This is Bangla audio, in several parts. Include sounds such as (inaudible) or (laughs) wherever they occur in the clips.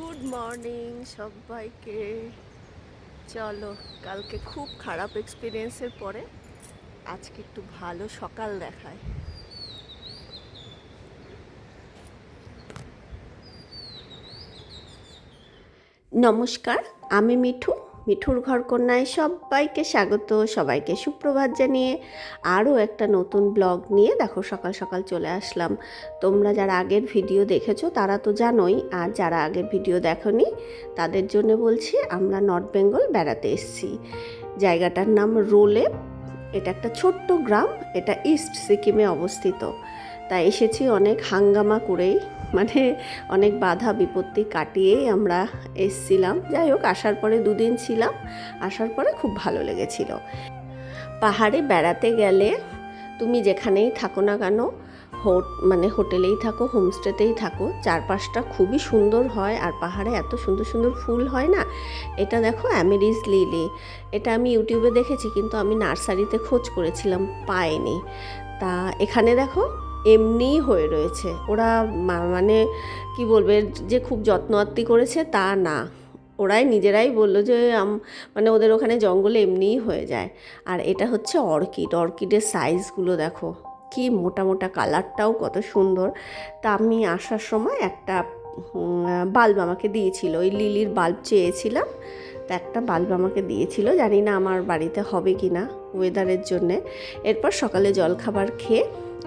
গুড মর্নিং সবাইকে। চলো, কালকে খুব খারাপ এক্সপিরিয়েন্সের পরে আজকে একটু ভালো সকাল দেখায় নমস্কার, আমি মিঠু। মিঠুর ঘর কন্যায় সবাইকে স্বাগত, সবাইকে সুপ্রভাত জানিয়ে আরও একটা নতুন ব্লগ নিয়ে দেখো সকাল সকাল চলে আসলাম। তোমরা যারা আগের ভিডিও দেখেছ তারা তো জানোই, আর যারা আগের ভিডিও দেখোনি তাদের জন্য বলছি আমরা নর্থ বেঙ্গল বেড়াতে এসেছি। জায়গাটার নাম রোলে, এটা একটা ছোট্ট গ্রাম, এটা ইস্ট সিকিমে অবস্থিত। তাই এসেছি অনেক হাঙ্গামা করেই। মানে অনেক বাধা বিপত্তি কাটিয়েই আমরা এসছিলাম। যাই হোক, আসার পরে দুদিন ছিলাম। আসার পরে খুব ভালো লেগেছিল। পাহাড়ে বেড়াতে গেলে তুমি যেখানেই থাকো না কেন, হোট মানে হোটেলেই থাকো, হোমস্টেতেই থাকো, চারপাশটা খুবই সুন্দর হয় আর পাহাড়ে এত সুন্দর সুন্দর ফুল হয় না? এটা দেখো অ্যামেরিজ লিলি। এটা আমি ইউটিউবে দেখেছি, কিন্তু আমি নার্সারিতে খোঁজ করেছিলাম, পাইনি। তা এখানে দেখো এমনিই হয়ে রয়েছে। ওরা মানে কি বলবে, যে খুব যত্ন আত্তি করেছে তা না। ওরাই নিজেরাই বলল যে মানে ওদের ওখানে জঙ্গলে এমনিই হয়ে যায়। আর এটা হচ্ছে অর্কিড। অর্কিডের সাইজগুলো দেখো, কি মোটা মোটা কালারটাও কত সুন্দর। তা আমি আসার সময় একটা বাল্ব আমাকে দিয়েছিল। ওই লিলির বাল্ব চেয়েছিলাম। তা একটা বাল্ব আমাকে দিয়েছিল, জানি না আমার বাড়িতে হবে কি না ওয়েদারের জন্যে। এরপর সকালে জলখাবার খেয়ে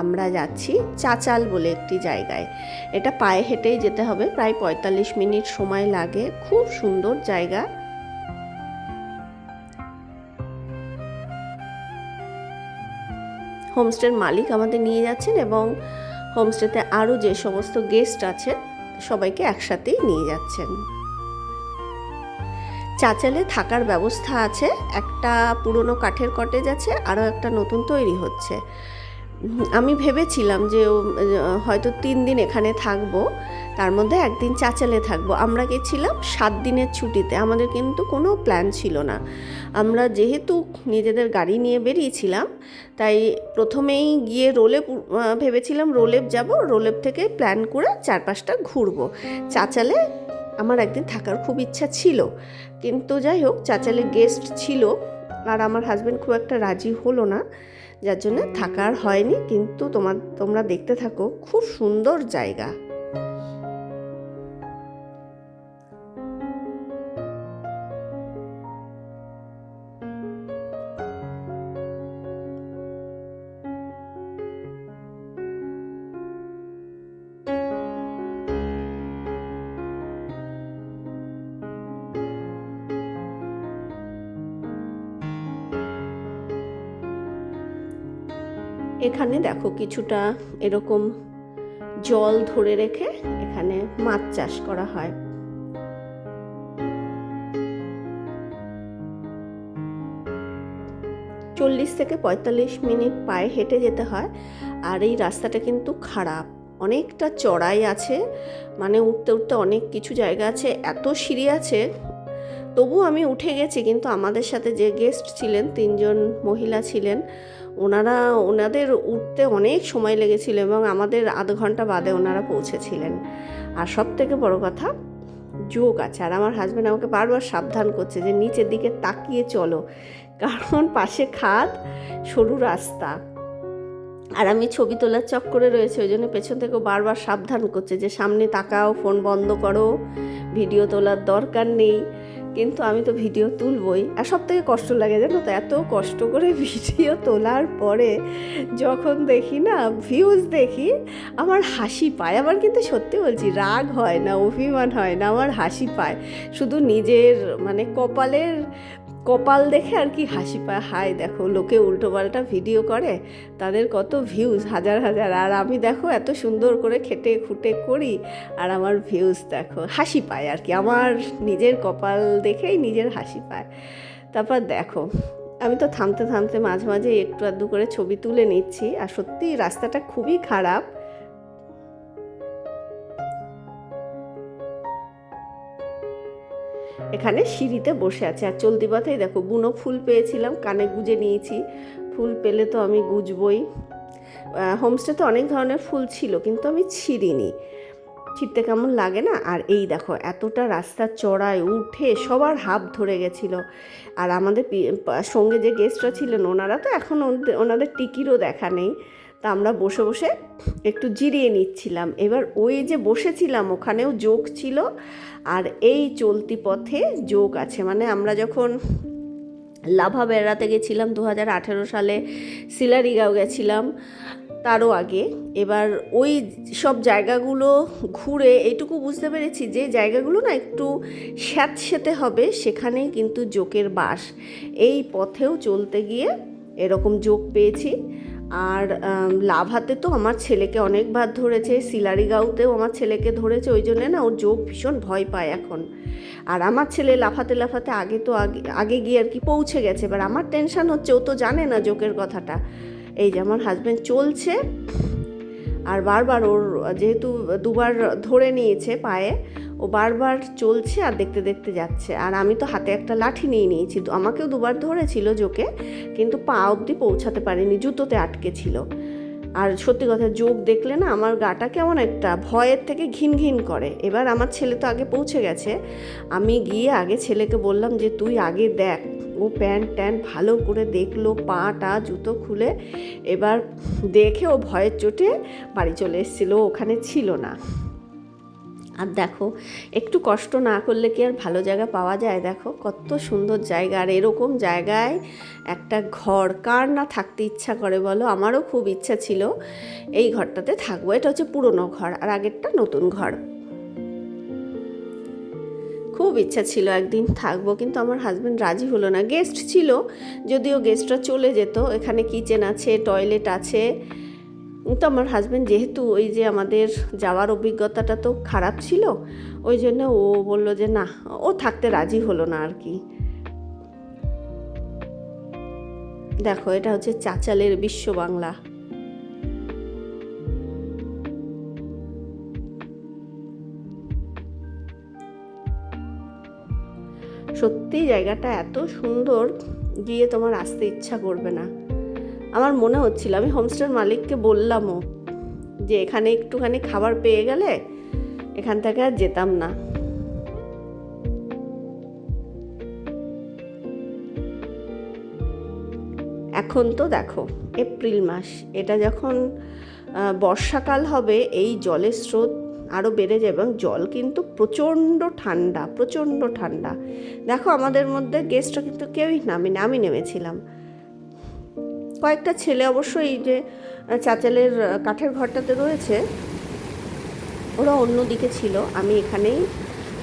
আমরা যাচ্ছি চাচাল বলে একটি জায়গায়। এটা পায়ে হেঁটেই যেতে হবে, প্রায় পঁয়তাল্লিশ মিনিট সময় লাগে। খুব সুন্দর জায়গা। হোমস্টের মালিক আমাদের নিয়ে যাচ্ছেন এবং হোমস্টেতে আরও যে সমস্ত গেস্ট আছে সবাইকে একসাথেই নিয়ে যাচ্ছেন। চাচালে থাকার ব্যবস্থা আছে, একটা পুরনো কাঠের কটেজ আছে, আরও একটা নতুন তৈরি হচ্ছে। আমি ভেবেছিলাম যে হয়তো তিন দিন এখানে থাকব, তার মধ্যে একদিন চাচালে থাকব। আমরা গেছিলাম সাত দিনের ছুটিতে, আমাদের কিন্তু কোনো প্ল্যান ছিল না। আমরা যেহেতু নিজেদের গাড়ি নিয়ে বেরিয়েছিলাম, তাই প্রথমেই গিয়ে রোলে ভেবেছিলাম রোলেপ যাব রোলেপ থেকে প্ল্যান করে চারপাশটা ঘুরবো। চাচালে আমার একদিন থাকার খুব ইচ্ছা ছিল। কিন্তু যাই হোক চাচালে গেস্ট ছিল আর আমার হাজব্যান্ড খুব একটা রাজি হলো না, যার জন্য থাকার হয়নি। কিন্তু তোমার তোমরা দেখতে থাকো, খুব সুন্দর জায়গা। এখানে দেখো কিছুটা এরকম জল ধরে রেখে এখানে মাছ চাষ করা হয়। চল্লিশ থেকে পঁয়তাল্লিশ মিনিট পায়ে হেঁটে যেতে হয় আর এই রাস্তাটা কিন্তু খারাপ। অনেকটা চড়াই আছে মানে উঠতে উঠতে অনেক কিছু জায়গা আছে, এত সিঁড়ি আছে তবু আমি উঠে গেছি, কিন্তু আমাদের সাথে যে গেস্ট ছিলেন, তিনজন মহিলা ছিলেন, ওনারা, ওনাদের উঠতে অনেক সময় লেগেছিল এবং আমাদের আধ ঘণ্টা বাদে ওনারা পৌঁছেছিলেন। আর সব থেকে বড় কথা, যোগ আছে। আর আমার হাজব্যান্ড আমাকে বারবার সাবধান করছে যে নিচের দিকে তাকিয়ে চলো, কারণ পাশে খাদ, সরু রাস্তা। আর আমি ছবি তোলার চক্করে রয়েছে, ওই জন্য পেছন থেকেও বারবার সাবধান করছে যে সামনে তাকাও ফোন বন্ধ করো ভিডিও তোলার দরকার নেই। কিন্তু আমি তো ভিডিও তুলবই। আর সব থেকে কষ্ট লাগে জানো তো, এত কষ্ট করে (laughs) ভিডিও তোলার পরে যখন দেখি না ভিউজ দেখি, আমার হাসি পায়। আমার কিন্তু সত্যি বলছি, রাগ হয় না, অভিমান হয় না, আমার হাসি পায়। শুধু নিজের মানে কপালের কপাল দেখে আর কি হাসি পায়। হাই দেখো, লোকে উল্টোপাল্টা ভিডিও করে, তাদের কত ভিউজ হাজার হাজার। আর আমি দেখো এত সুন্দর করে খেটে খুঁটে করি, আর আমার ভিউজ দেখো, হাসি পায় আর কি। আমার নিজের কপাল দেখেই নিজের হাসি পায়। তারপর দেখো, আমি তো থামতে থামতে মাঝে মাঝে একটু আধটু করে ছবি তুলে নিচ্ছি, আর সত্যি রাস্তাটা খুবই খারাপ। এখানে সিঁড়িতে বসে আছে। আর চলতি পথেই দেখো, বুনো ফুল পেয়েছিলাম, কানে গুজে নিয়েছি। ফুল পেলে তো আমি গুজবই। হোমস্টেতে অনেক ধরনের ফুল ছিল, কিন্তু আমি ছিঁড়িনি। ছিটতে কেমন লাগে না? আর এই দেখো, এতটা রাস্তা চড়ায় উঠে সবার হাফ ধরে গেছিল। আর আমাদের সঙ্গে যে গেস্টরা ছিলেন, ওনারা তো এখন ওনাদের টিকিরও দেখা নেই। তা আমরা বসে বসে একটু জিরিয়ে নিচ্ছিলাম। এবার ওই যে বসেছিলাম, ওখানেও যোগ ছিল আর এই চলতি পথে যোগ আছে। মানে আমরা যখন লাভা বেড়াতে গেছিলাম দু হাজার আঠেরো সালে, সিলারিগাঁও গেছিলাম তারও আগে। এবার ওই সব জায়গাগুলো ঘুরে এইটুকু বুঝতে পেরেছি যে জায়গাগুলো না একটু স্যাঁতস্যাঁতে হবে, সেখানেই কিন্তু জোকের বাস। এই পথেও চলতে গিয়ে এরকম যোগ পেয়েছি। আর লাভাতে তো আমার ছেলেকে অনেকবার ধরেছে সিলারি সিলারিগাঁওতেও আমার ছেলেকে ধরেছে, ওই জন্যে না ওর যোগ ভীষণ ভয় পায় এখন। আর আমার ছেলে লাফাতে লাফাতে আগে তো আগে আগে গিয়ে আর কি পৌঁছে গেছে, এবার আমার টেনশন হচ্ছে, ও তো জানে না জোকের কথাটা। এই যে আমার হাজব্যান্ড চলছে, আর বারবার ওর যেহেতু দুবার ধরে নিয়েছে পায়ে ও বারবার চলছে আর দেখতে দেখতে যাচ্ছে। আর আমি তো হাতে একটা লাঠি নিয়ে নিয়েছি। তো আমাকেও দুবার ধরেছিল জোকে, কিন্তু পা অবধি পৌঁছাতে পারিনি, জুতোতে আটকে ছিল। আর সত্যি কথা যোগ দেখলে না আমার গাটা কেমন একটা ভয়ের থেকে ঘিন ঘিন করে। এবার আমার ছেলে তো আগে পৌঁছে গেছে। আমি গিয়ে আগে ছেলেকে বললাম যে, তুই আগে দেখ। ও প্যান্ট ট্যান্ট ভালো করে দেখল, পা টা, জুতো খুলে। এবার দেখে ও ভয়ের চোটে বাড়ি চলে এসেছিল, ওখানে ছিল না। আর দেখো, একটু কষ্ট না করলে কি আর ভালো জায়গা পাওয়া যায়? দেখো, কত সুন্দর জায়গা। আর এরকম জায়গায় একটা ঘর, কার না থাকতে ইচ্ছা করে বলো? আমারও খুব ইচ্ছা ছিল এই ঘরটাতে থাকব। এটা হচ্ছে পুরনো ঘর আর আগেরটা নতুন ঘর। খুব ইচ্ছা ছিল একদিন থাকব, কিন্তু আমার হাজব্যান্ড রাজি হলো না। গেস্ট ছিল, যদিও গেস্টরা চলে যেত। এখানে কিচেন আছে টয়লেট আছে। তো আমার হাজব্যান্ড যেহেতু ওই যে আমাদের যাওয়ার অভিজ্ঞতাটা তো খারাপ ছিল, ওই জন্য ও বলল যে না, ও থাকতে রাজি হলো না আর কি। দেখো, এটা হচ্ছে চাচালের বিশ্ব বাংলা। সত্যি জায়গাটা এত সুন্দর, গিয়ে তোমার আসতে ইচ্ছা করবে না। আমার মনে হচ্ছিল, আমি হোমস্টের মালিককে বললামও যে এখানে একটুখানি খাবার পেয়ে গেলে এখান থেকে আর যেতাম না। এখন তো দেখো, এপ্রিল মাস, এটা যখন বর্ষাকাল হবে, এই জলের স্রোত আরও বেড়ে যাবে এবং জল কিন্তু প্রচণ্ড ঠান্ডা প্রচণ্ড ঠান্ডা। দেখো আমাদের মধ্যে গেস্টরা কিন্তু কেউই নামেনি আমি নেমেছিলাম। কয়েকটা ছেলে অবশ্য এই যে চাচালের কাঠের ঘরটাতে রয়েছে। ওরা অন্য দিকে ছিল। আমি এখানেই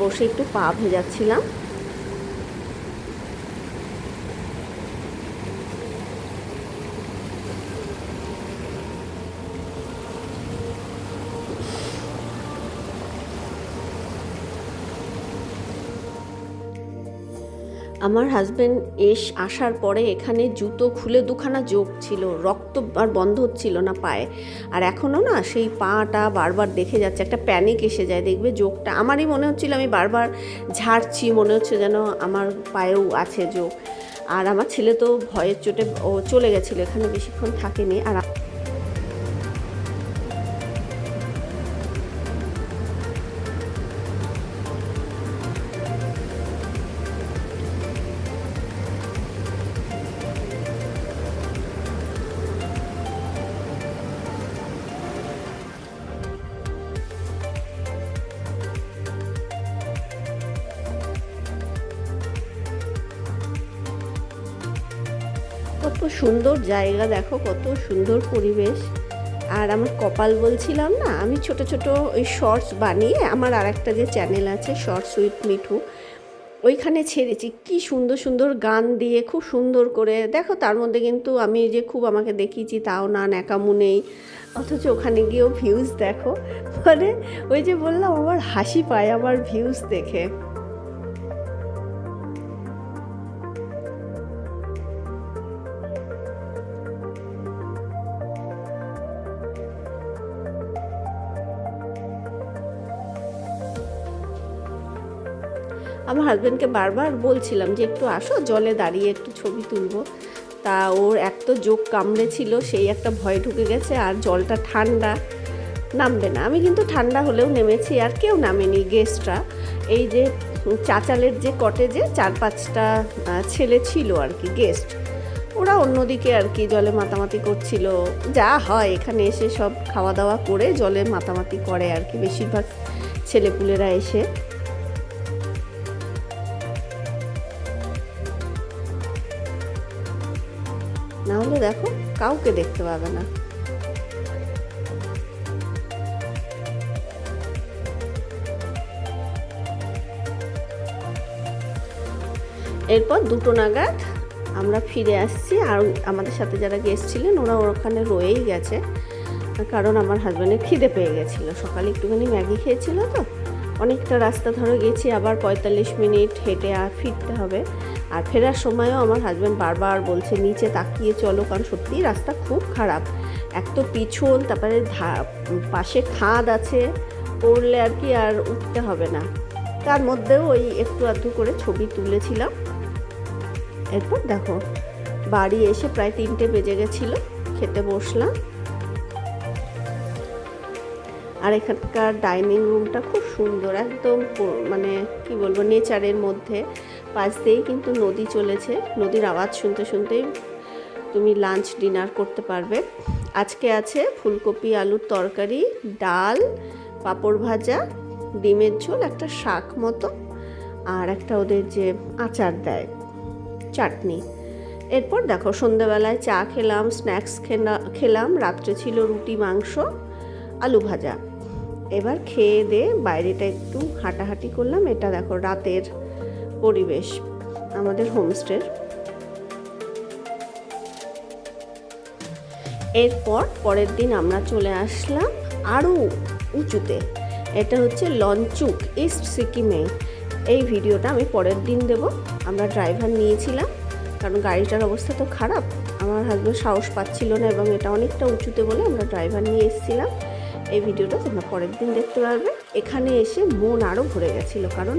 বসে একটু পা ভেজাচ্ছিলাম। আমার হাজব্যান্ড এস আসার পরে এখানে জুতো খুলে দুখানা যোগ ছিল, রক্ত আর বন্ধ হচ্ছিল না পায়ে। আর এখনও না সেই পাটা বারবার দেখে যাচ্ছে, একটা প্যানিক এসে যায়, দেখবে যোগটা আমারই মনে হচ্ছিল আমি বারবার ঝাড়ছি, মনে হচ্ছে যেন আমার পায়েও আছে যোগ আর আমার ছেলে তো ভয়ের চোটে ও চলে গেছিল, এখানে বেশিক্ষণ থাকেনি। আর কত সুন্দর জায়গা, দেখো কত সুন্দর পরিবেশ। আর আমার কপাল বলছিলাম না, আমি ছোট ছোট ওই শর্টস বানিয়ে, আমার আর একটা যে চ্যানেল আছে শর্টস উইথ মিঠু ওইখানে ছেড়েছি। কি সুন্দর সুন্দর গান দিয়ে, খুব সুন্দর করে। দেখো, তার মধ্যে কিন্তু আমি যে খুব আমাকে দেখিয়েছি, তাও না, ন্যাকামু নেই। অথচ ওখানে গিয়েও ভিউজ দেখো। মানে ওই যে বললাম, আমার হাসি পায় আমার ভিউজ দেখে। হাজব্যান্ডকে বারবার বলছিলাম যে, একটু আসো, জলে দাঁড়িয়ে একটু ছবি তুলবো। তা ওর এক তো যোগ কামড়ে ছিল, সেই একটা ভয় ঢুকে গেছে, আর জলটা ঠান্ডা নামবে না। আমি কিন্তু ঠান্ডা হলেও নেমেছি, আর কেউ নামেনি গেস্টরা এই যে, চাচালের যে কটেজে চার পাঁচটা ছেলে ছিল আর কি গেস্ট ওরা অন্যদিকে আর কি জলে মাতামাতি করছিল। যা হয়, এখানে এসে সব খাওয়া দাওয়া করে জলে মাতামাতি করে আর কি, বেশিরভাগ ছেলেপুলেরা এসে। না দেখো, কাউকে দেখতে পাবে না। এরপর দুটো নাগাদ আমরা ফিরে আসছি, আর আমাদের সাথে যারা গেস্ট ছিলেন, ওরা ওখানে রয়েই গেছে, কারণ আমার হাজব্যান্ডের খিদে পেয়ে গেছিল। সকালে একটুখানি ম্যাগি খেয়েছিল তো, অনেকটা রাস্তা ধরে গেছি, আবার পঁয়তাল্লিশ মিনিট হেঁটে আর ফিরতে হবে। আর ফেরার সময়ও আমার হাজব্যান্ড বারবার বলছে, নিচে তাকিয়ে চলো, কারণ সত্যিই রাস্তা খুব খারাপ। এক তো পিছন, তারপরে পাশে খাদ আছে, পড়লে আর কি আর উঠতে হবে না। তার মধ্যেও ওই একটু আধটু করে ছবি তুলেছিলাম। এরপর দেখো, বাড়ি এসে প্রায় তিনটে বেজে গেছিল, খেতে বসলাম। আর এখানকার ডাইনিং রুমটা খুব সুন্দর, একদম মানে কি বলব নেচারের মধ্যে। পাশ দিয়েই কিন্তু নদী চলেছে। নদীর আওয়াজ শুনতে শুনতেই তুমি লাঞ্চ ডিনার করতে পারবে। আজকে আছে ফুলকপি, আলুর তরকারি, ডাল, পাঁপড় ভাজা, ডিমের ঝোল, একটা শাক মতো, আর একটা ওদের যে আচার দেয়, চাটনি। এরপর দেখো, সন্ধেবেলায় চা খেলাম স্ন্যাক্স খেলাম, রাত্রে ছিল রুটি, মাংস, আলু ভাজা। এবার খেয়ে দিয়ে বাইরেটা একটু হাঁটাহাঁটি করলাম, এটা দেখো রাতের পরিবেশ আমাদের হোমস্টের। এরপর পরের দিন আমরা চলে আসলাম আরও উঁচুতে। এটা হচ্ছে লঞ্চুক, ইস্ট সিকিমে। এই ভিডিওটা আমি পরের দিন দেব। আমরা ড্রাইভার নিয়েছিলাম, কারণ গাড়িটার অবস্থা তো খারাপ। আমার হাজব্যান্ড সাহস পাচ্ছিল না এবং এটা অনেকটা উঁচুতে বলে আমরা ড্রাইভার নিয়ে এসেছিলাম। এই ভিডিওটা তোমরা পরের দিন দেখতে পারবে। এখানে এসে মন আরও ভরে গেছিল, কারণ